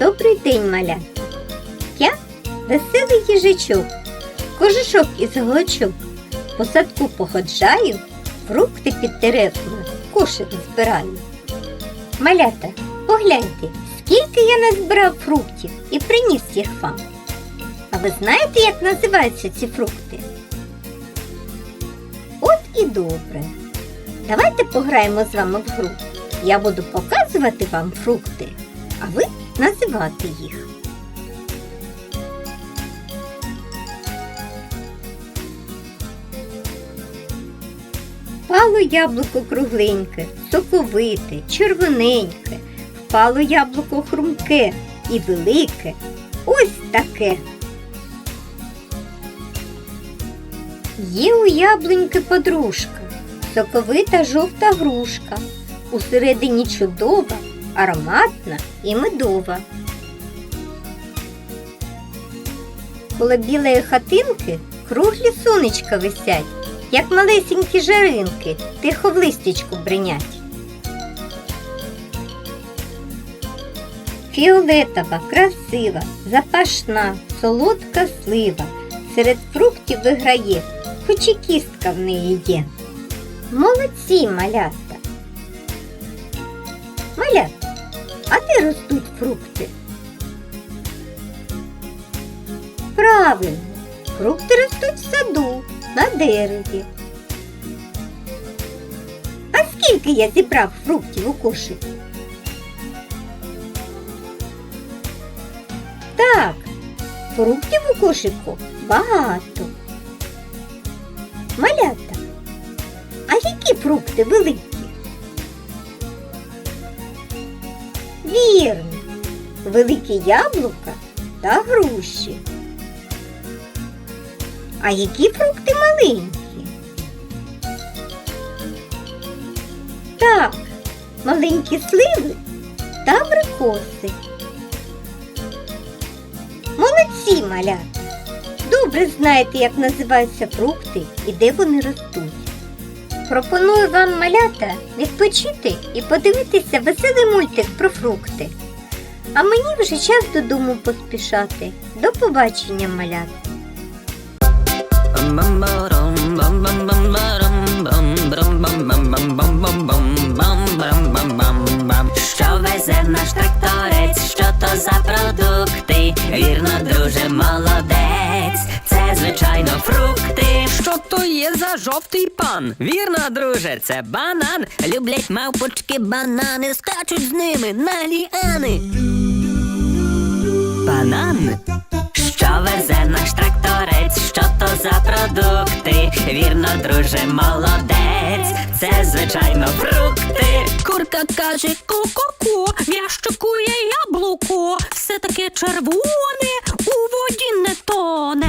Добрий день, малята. Я веселий їжачок, кожушок із голочок. По садку походжаю, фрукти під деревами, кошик збираю. Малята, погляньте, скільки я назбирав фруктів і приніс їх вам. А ви знаєте, як називаються ці фрукти? От і добре. Давайте пограємо з вами в гру. Я буду показувати вам фрукти, а ви називати їх. Впало яблуко кругленьке, соковите, червоненьке, впало яблуко хрумке і велике. Ось таке. Є у яблуньки подружка, соковита жовта грушка, усередині чудова, ароматна і медова. Коло білої хатинки круглі сонечка висять, як малесенькі жаринки, тихо в листячку бринять. Фіолетова, красива, запашна, солодка слива, серед фруктів виграє, хоч і кістка в неї є. Молодці, малята. Малята, а де ростуть фрукти? Правильно, фрукти ростуть в саду, на дереві. А скільки я зібрав фруктів у кошику? Так, фруктів у кошику багато. Малята, а які фрукти великі? Вірно, великі яблука та груші. А які фрукти маленькі? Так, маленькі сливи та абрикоси. Молодці, малята! Добре знаєте, як називаються фрукти і де вони ростуть. Пропоную вам, малята, відпочити і подивитися веселий мультик про фрукти. А мені вже час додому поспішати. До побачення, малята! Що везе наш тракторець, що то за продукти? Вірно, друже, молодець, це звичайно фрукти. Що то є за жовтий пан? Вірно, друже, це банан. Люблять мавпочки банани, скачуть з ними на ліани. Банан? Що везе наш тракторець, що то за продукти? Вірно, друже, молодець, це звичайно фрукти. Курка каже ку-ку-ку, в ящику є яблуко, все таке червоне, у воді не тоне.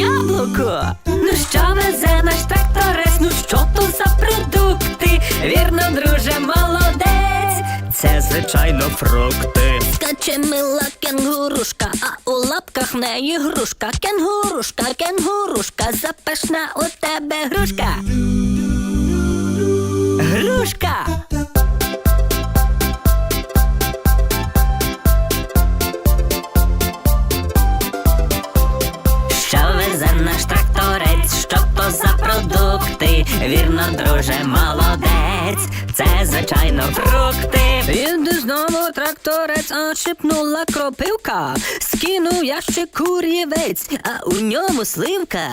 Яблуко. Ну що везе наш тракторець? Ну що то за продукти? Вірно, друже, молодець. Це звичайно фрукти. Скаче мила кенгурушка, а у лапках в неї грушка. Кенгурушка, кенгурушка, запашна у тебе грушка. Грушка. Вірно, друже, молодець. Це звичайно фрукти. Їде знову тракторець, а шипнула кропивка. Скинув я ще кур'євець, а у ньому сливка.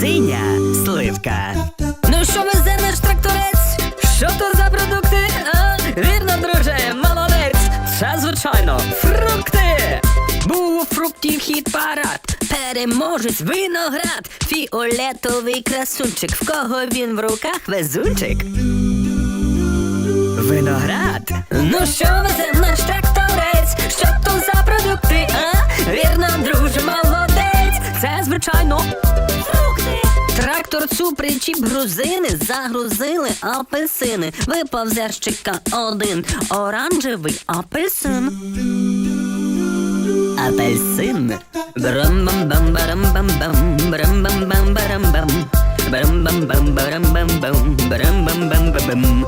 Синя сливка. Переможець виноград. Фіолетовий красунчик. В кого він в руках везунчик? Виноград. Ну що везе наш тракторець? Що то за продукти? А? Вірно, друже, молодець. Це звичайно фрукти. Тракторцю причіп грузини, загрузили апельсини. Випав з один оранжевий апельсин. Апельсин. Брам-бам-бам-барам-бам-бам, брам-бам-бам-барам-бам, брам-бам-бам-барам-бам-бам, брам-бам-бам-бам-бам.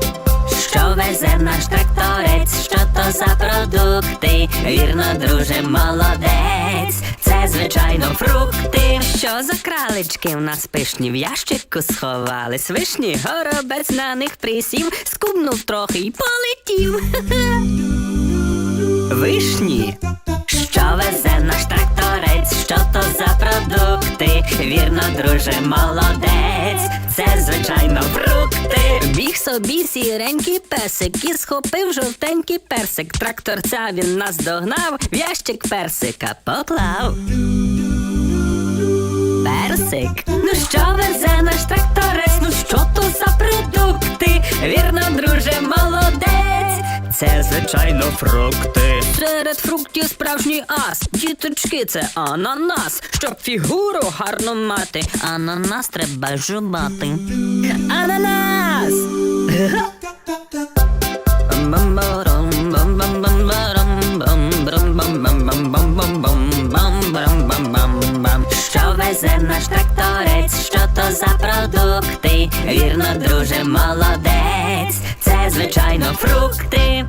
Що везе наш тракторець? що то за продукти? Вірно, друже, молодець. Це звичайно фрукти. Що за кралечки в нас пишні в ящику сховались? Вишні, горобець на них присів, скубнув трохи й полетів. Вишні. Що везе наш тракторець? Що то за продукти? Вірно, друже, молодець. Це звичайно фрукти. Біг собі сіренький песик і схопив жовтенький персик. Тракторця він нас догнав, в ящик персика поклав. Персик. Ну що везе наш тракторець? Це звичайно фрукти. Серед фруктів справжній ас. Діточки, це ананас. Щоб фігуру гарно мати. Ананас треба жубати. Ананас! Що везе наш тракторець? Що то за продукти? Вірно, друже, молодець. Це звичайно фрукти.